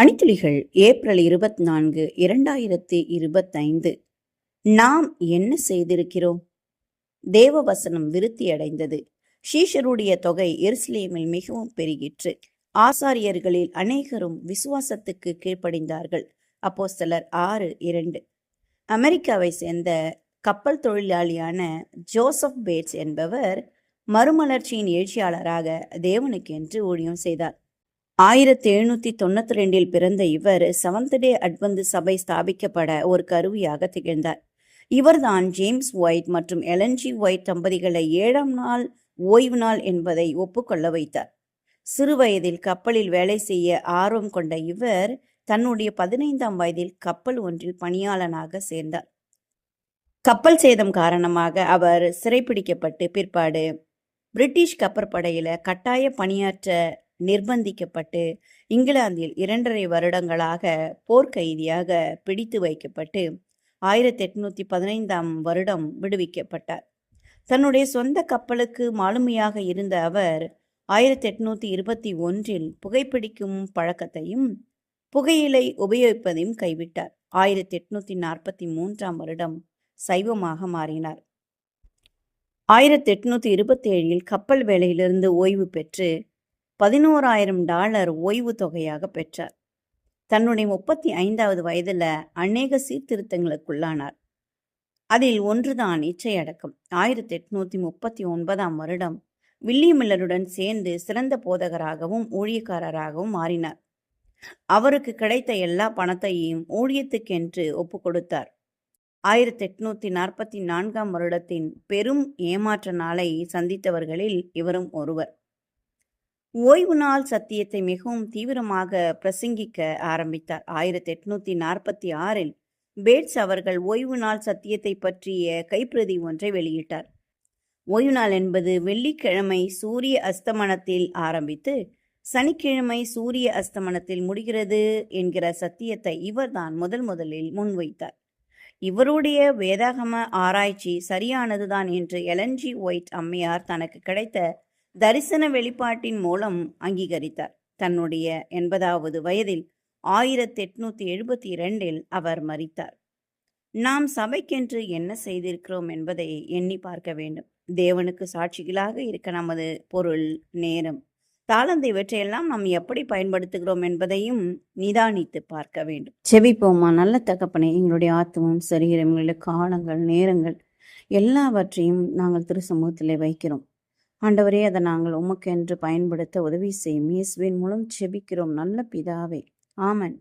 பனித்துளிகள் April இருபத்தி நான்கு இரண்டாயிரத்தி இருபத்தைந்து. நாம் என்ன செய்திருக்கிறோம்? தேவவசனம் விருத்தியடைந்தது விருத்தி அடைந்தது. ஷீஷருடைய தொகை எருசலேமில் மிகவும் பெருகிற்று. ஆசாரியர்களில் அநேகரும் விசுவாசத்துக்கு கீழ்ப்படிந்தார்கள். சிலர் ஆறு இரண்டு. அமெரிக்காவை சேர்ந்த கப்பல் தொழிலாளியான ஜோசப் பேட்ஸ் என்பவர் மறுமலர்ச்சியின் எழுச்சியாளராக தேவனுக்கென்று ஊழியம் செய்தார். ஆயிரத்தி எழுநூத்தி தொண்ணூத்தி ரெண்டில் பிறந்த இவர் செவன்த் டே அட்வந்து சபை ஸ்தாபிக்கப்பட ஒரு கருவியாக திகழ்ந்தார். இவர்தான் ஜேம்ஸ் ஒயிட் மற்றும் எலன்ஜி ஒயிட் தம்பதிகளை ஏழாம் நாள் ஓய்வு நாள் என்பதை ஒப்புக்கொள்ள வைத்தார். சிறு வயதில் கப்பலில் வேலை செய்ய ஆர்வம் கொண்ட இவர் தன்னுடைய பதினைந்தாம் வயதில் கப்பல் ஒன்றில் பணியாளனாக சேர்ந்தார். கப்பல் சேதம் காரணமாக அவர் சிறைப்பிடிக்கப்பட்டு பிற்பாடு பிரிட்டிஷ் கப்பற்படையில கட்டாய பணியாற்ற நிர்பந்திக்கப்பட்டு இங்கிலாந்தில் இரண்டரை வருடங்களாக போர்க்கைதியாக பிடித்து வைக்கப்பட்டு ஆயிரத்தி எட்நூத்தி பதினைந்தாம் வருடம் விடுவிக்கப்பட்டார். தன்னுடைய சொந்த கப்பலுக்கு மாலுமியாக இருந்த அவர் ஆயிரத்தி எட்நூத்தி இருபத்தி ஒன்றில் புகைப்பிடிக்கும் பழக்கத்தையும் புகையிலை உபயோகிப்பதையும் கைவிட்டார். ஆயிரத்தி எட்நூத்தி நாற்பத்தி மூன்றாம் வருடம் சைவமாக மாறினார். ஆயிரத்தி எட்நூத்தி இருபத்தி ஏழில் கப்பல் வேலையிலிருந்து ஓய்வு பெற்று பதினோராயிரம் டாலர் ஓய்வு தொகையாக பெற்றார். தன்னுடைய முப்பத்தி ஐந்தாவது வயதில் அநேக சீர்திருத்தங்களுக்குள்ளானார். அதில் ஒன்றுதான் இச்சையடக்கம். ஆயிரத்தி எட்நூத்தி முப்பத்தி ஒன்பதாம் வருடம் வில்லியமில்லருடன் சேர்ந்து சிறந்த போதகராகவும் ஊழியக்காரராகவும் மாறினார். அவருக்கு கிடைத்த எல்லா பணத்தையும் ஊழியத்துக்கென்று ஒப்பு கொடுத்தார். ஆயிரத்தி எட்நூத்தி நாற்பத்தி நான்காம் வருடத்தின் பெரும் ஏமாற்ற நாளை சந்தித்தவர்களில் இவரும் ஒருவர். ஓய்வு நாள் சத்தியத்தை மிகவும் தீவிரமாக பிரசங்கிக்க ஆரம்பித்தார். ஆயிரத்தி எட்நூத்தி நாற்பத்தி ஆறில் பேட்ஸ் அவர்கள் ஓய்வு நாள் சத்தியத்தை பற்றிய கைப்பிரதி ஒன்றை வெளியிட்டார். ஓய்வு நாள் என்பது வெள்ளிக்கிழமை சூரிய அஸ்தமனத்தில் ஆரம்பித்து சனிக்கிழமை சூரிய அஸ்தமனத்தில் முடிகிறது என்கிற சத்தியத்தை இவர்தான் முதல் முதலில் முன்வைத்தார். இவருடைய வேதாகம ஆராய்ச்சி சரியானதுதான் என்று எலன்ஜி ஒயிட் அம்மையார் தனக்கு கிடைத்த தரிசன வெளிப்பாட்டின் மூலம் அங்கீகரித்தார். தன்னுடைய எண்பதாவது வயதில் ஆயிரத்தி எட்நூத்தி எழுபத்தி இரண்டில் அவர் மறித்தார் நாம் சபைக்கென்று என்ன செய்திருக்கிறோம் என்பதை எண்ணி பார்க்க வேண்டும். தேவனுக்கு சாட்சிகளாக இருக்க நமது பொருள் நேரம் தாளந்தை இவற்றையெல்லாம் நாம் எப்படி பயன்படுத்துகிறோம் என்பதையும் நிதானித்து பார்க்க வேண்டும். செவிப்போமா நல்ல தகப்பனை எங்களுடைய ஆத்மம் சரீரம் எங்களுடைய காலங்கள் நேரங்கள் எல்லாவற்றையும் நாங்கள் திருசமூகத்தில் வைக்கிறோம். ஆண்டவரே அதை நாங்கள் உமக்கென்று பயன்படுத்த உதவி செய்யும். இயேசுவின் மூலம் செபிக்கிறோம். நல்ல பிதாவே. ஆமன்.